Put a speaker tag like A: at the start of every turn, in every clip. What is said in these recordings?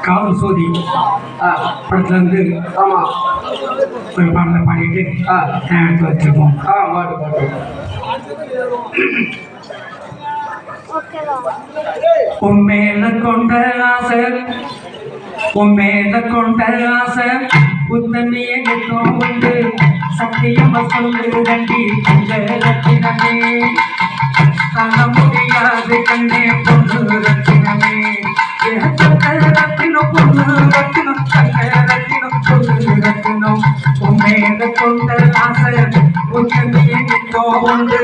A: காவல் சோதி படத்துல இருந்து
B: ஆமா.
A: ஒரு பாடலை பாடிட்டு எடுத்து வச்சிருக்கோம். உண்மையில கொண்ட ஆசை உண்மையில கொண்ட ஆசை உத்தமிய நிற்கும் உண்டு. சத்தியமா சொல்லு இந்த ரத்தினமே தர முடியாது. பொண்ணு ரத்தினம் உண்மையில கொண்ட ஆசை உத்தமிய நிற்கும் உண்டு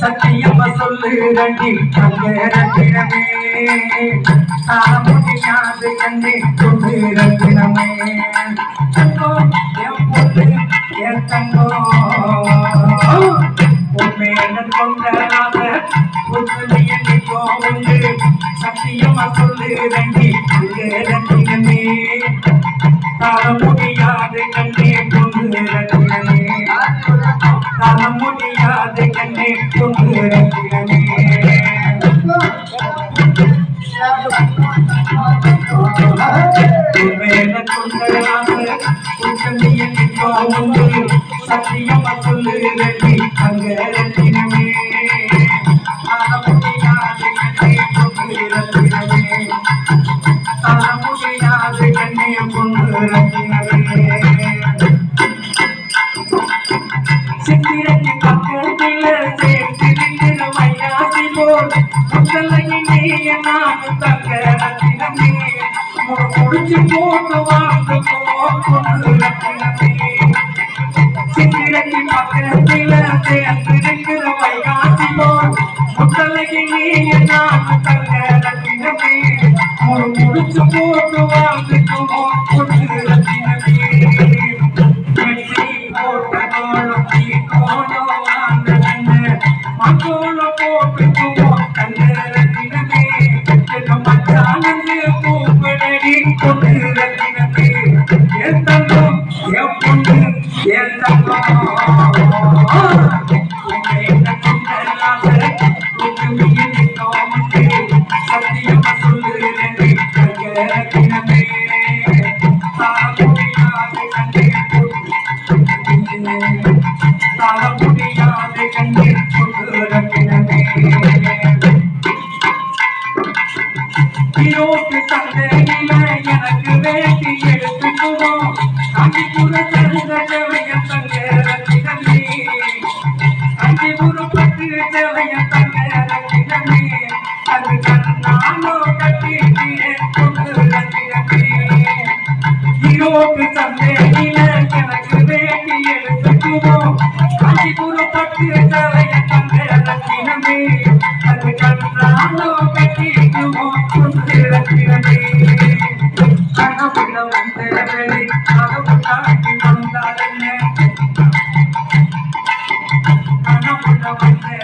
A: சத்தியமா சொல்லு தண்டி தங்க ரத்தினமே முடியாது கண்ணே பொண்ணு ரத்தினமே தங்கோ என் பொண்ணு என் தங்கோ. உண்மையில கொண்ட ஆசை உண்மையை உண்டு சத்தியமா சொல்லு ரண்டி ரத்தினமே காலம் தர முடியாது கண்ணை பொண்ணு சத்தியமா சொல்லு அங்க தர தர போட்டு ரத்தினமே சித்திரைக்கு பக்கத்தில சேர்த்திருக்கிற மையாசி போல் முத்தலையிலே நான் தங்க ரத்தினமே முடு முடிச்சு போட்டு வாழ்ந்து போட்டு ரத்தினமே வெற்றி போட்டதோளும் நீ கோலோ ஈரோட்டு சந்தையில எனக்கு வேட்டி எடுத்துக்குவோம் காஞ்சிபுர தருந்த தங்க ரத்தினமே காஞ்சிபுர பட்டு தேவைய தங்க ரத்தினமே அது கண்ணாலோ கட்டி போக்கு சந்தையில எனக்கு வேட்டி எடுத்துக்குவோம். காஞ்சிபுரம் பட்டு தலைய தங்க ரத்தினமே அது கண்ணாலோ கட்டிக்குவோம். கொண்டு ரத்தினமே கனவுல வந்தவளே கனவு தாண்டி வந்தாலென்ன கனவுல வந்தவளே